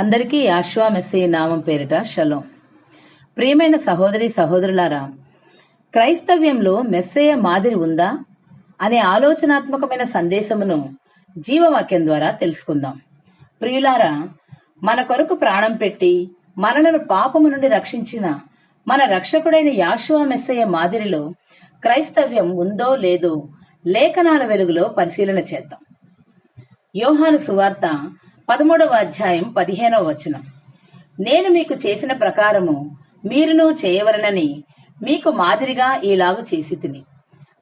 అందరికీ యాశ్వా మెస్సీ నామం పేరిట షలోం. ప్రియమైన సహోదరి సహోదరులారా క్రైస్తవ్యంలో మెస్సేయ మాదిరి ఉందా అనే ఆలోచనాత్మకమైన సందేశమును జీవవాక్యం ద్వారా తెలుసుకుందాం. ప్రియులారా మన కొరకు ప్రాణం పెట్టి మనలను పాపము నుండి రక్షించిన మన రక్షకుడైన యాశువా మెస్సయ్య మాదిరిలో క్రైస్తవ్యం ఉందో లేదో లేఖనాల వెలుగులో పరిశీలన చేద్దాం. యోహాను సువార్త పదమూడవ అధ్యాయం పదిహేనవ వచనం. నేను మీకు చేసిన ప్రకారము మీరును చేయవలనని మీకు మాదిరిగా ఈలాగు చేసి తిని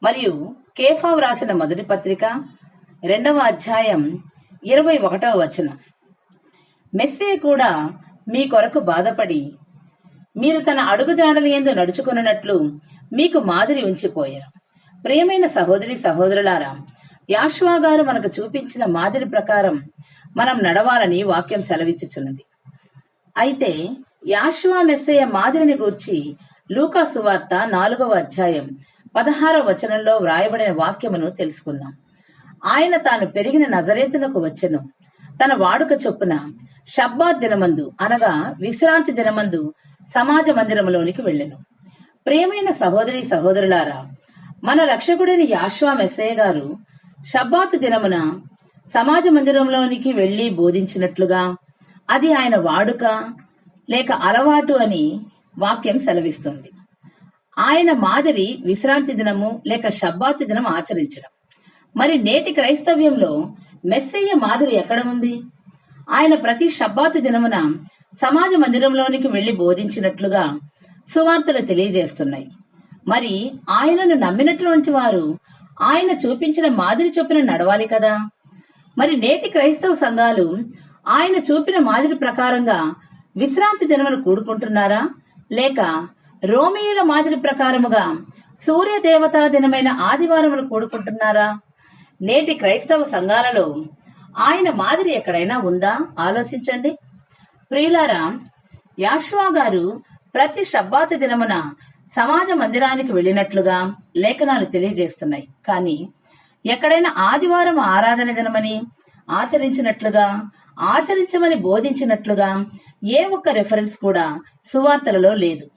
మరియు కేఫా వ్రాసిన మొదటి పత్రిక రెండవ అధ్యాయం ఇరవై ఒకటవ వచనం. మెస్సే కూడా మీ కొరకు బాధపడి మీరు తన అడుగుజాడల ఎందు నడుచుకున్నట్లు మీకు మాదిరి ఉంచిపోయారు. ప్రియమైన సహోదరి సహోదరులారా యాష్వా గారు మనకు చూపించిన మాదిరి ప్రకారం మనం నడవాలని వాక్యం సెలవిచ్చుచున్నది. అయితే యాశువా మెస్సయ్య మాదిరిని గూర్చి లూకా సువార్త నాలుగవ అధ్యాయం పదహారవ వచనంలో వ్రాయబడిన వాక్యమును తెలుసుకుందాం. ఆయన తాను పెరిగిన నజరేతునకు వచ్చెను. తన వాడుక చొప్పున షబ్బాత్ దినమందు అనగా విశ్రాంతి దినమందు సమాజ మందిరములోనికి వెళ్ళెను. ప్రియమైన సహోదరి సహోదరులారా మన రక్షకుడైన యాశ్వా మెస్సయ్య గారు షబ్బాతు దినమున సమాజ మందిరంలోనికి వెళ్ళి బోధించినట్లుగా అది ఆయన వాడుక లేక అలవాటు అని వాక్యం సెలవిస్తుంది. ఆయన మాదిరి విశ్రాంతి దినము లేక షబ్బాతి దినం ఆచరించడం. మరి నేటి క్రైస్తవ్యంలో మెస్సయ్య మాదిరి ఎక్కడ ఉంది? ఆయన ప్రతి షబ్బాతి దినమున సమాజ మందిరంలోనికి వెళ్ళి బోధించినట్లుగా సువార్తలు తెలియజేస్తున్నాయి. మరి ఆయనను నమ్మినటువంటి వారు ఆయన చూపించిన మాదిరి చొప్పున నడవాలి కదా? మరి నేటి క్రైస్తవ సంఘాలు ఆయన చూపిన మాదిరి ప్రకారంగా విశ్రాంతి దినమును కూడుకుంటున్నారా? లేక రోమియుల మాదిరి ప్రకారముగా సూర్య దేవతా దినమైన ఆదివారములు కూడుకుంటున్నారా? నేటి క్రైస్తవ సంఘాలలో ఆయన మాదిరి ఎక్కడైనా ఉందా? ఆలోచించండి. ప్రియులారా యాష్వా గారు ప్రతి షబ్బాత దినమున సమాజ మందిరానికి వెళ్ళినట్లుగా లేఖనాలు తెలియజేస్తున్నాయి. కానీ ఎక్కడైనా ఆదివారం ఆరాధన దినమని ఆచరించినట్లుగా ఆచరించమని బోధించినట్లుగా ఏ ఒక్క రెఫరెన్స్ కూడా సువార్తలలో లేదు.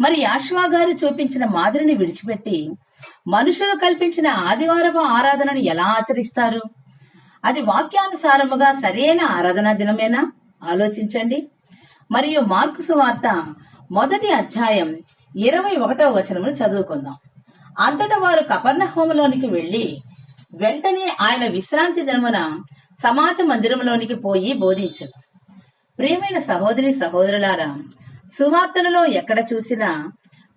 మరి యాష్వా గారు చూపించిన మాదిరిని విడిచిపెట్టి మనుషులు కల్పించిన ఆదివారపు ఆరాధనను ఎలా ఆచరిస్తారు? అది వాక్యానుసారముగా సరైన ఆరాధనా దినమేనా? ఆలోచించండి. మరియు మార్కు సువార్త మొదటి అధ్యాయం ఇరవై ఒకటవ వచనమును చదువుకుందాం. అంతటా వారు కపర్ణహోములోనికి వెళ్ళి వెంటనే ఆయన విశ్రాంతి దినమున సమాజ మందిరంలోనికి పోయి బోధించు ప్రియమైన సహోదరి సహోదరులారా సువార్తలలో ఎక్కడ చూసినా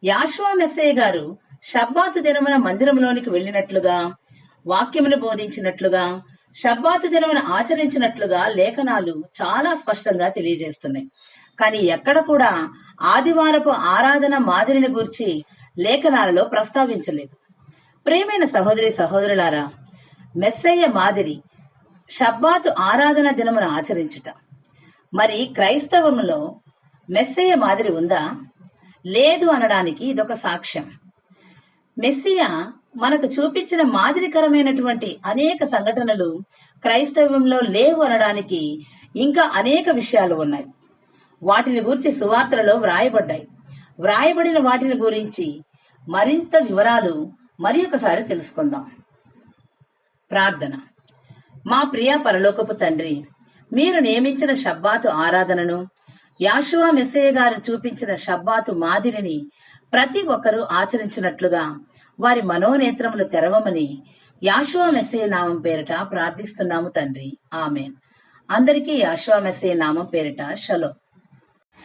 యాశ్వా మెస్సయ్య గారు షబ్బాతు దినమున మందిరంలోనికి వెళ్ళినట్లుగా వాక్యమును బోధించినట్లుగా షబ్బాతు దినమున ఆచరించినట్లుగా లేఖనాలు చాలా స్పష్టంగా తెలియజేస్తున్నాయి. కానీ ఎక్కడ కూడా ఆదివారపు ఆరాధన మాదిరిని గురించి లేఖనాలలో ప్రస్తావించలేదు. ప్రేమైన సహోదరి సహోదరులారా మెస్సయ్య మాదిరి షబ్బాతు ఆరాధన దినమును ఆచరించుట. మరి క్రైస్తవములో మెస్సయ్య మాదిరి ఉందా? లేదు అనడానికి ఇదొక సాక్ష్యం. మెస్సియా మనకు చూపించిన మాదిరికరమైనటువంటి అనేక సంఘటనలు క్రైస్తవ్యంలో లేవు అనడానికి ఇంకా అనేక విషయాలు ఉన్నాయి. వాటిని గురించి సువార్తలలో వ్రాయబడ్డాయి. వ్రాయబడిన వాటిని గురించి మరింత వివరాలు మరి ఒకసారి తెలుసుకుందాం. ప్రార్థన. మా ప్రియ పరలోకపు తండ్రి మీరు నియమించిన షబ్బాతు ఆరాధనను యాశువా మెస్సయ్య గారు చూపించిన షబ్బాతు మాదిరిని ప్రతి ఒక్కరూ ఆచరించినట్లుగా వారి మనోనేత్రములు తెరవమని యాశువా మెస్సయ్య నామం పేరిట ప్రార్థిస్తున్నాము తండ్రి. ఆమె అందరికీ యాశువా మెస్సయ్య నామం పేరిట షలో.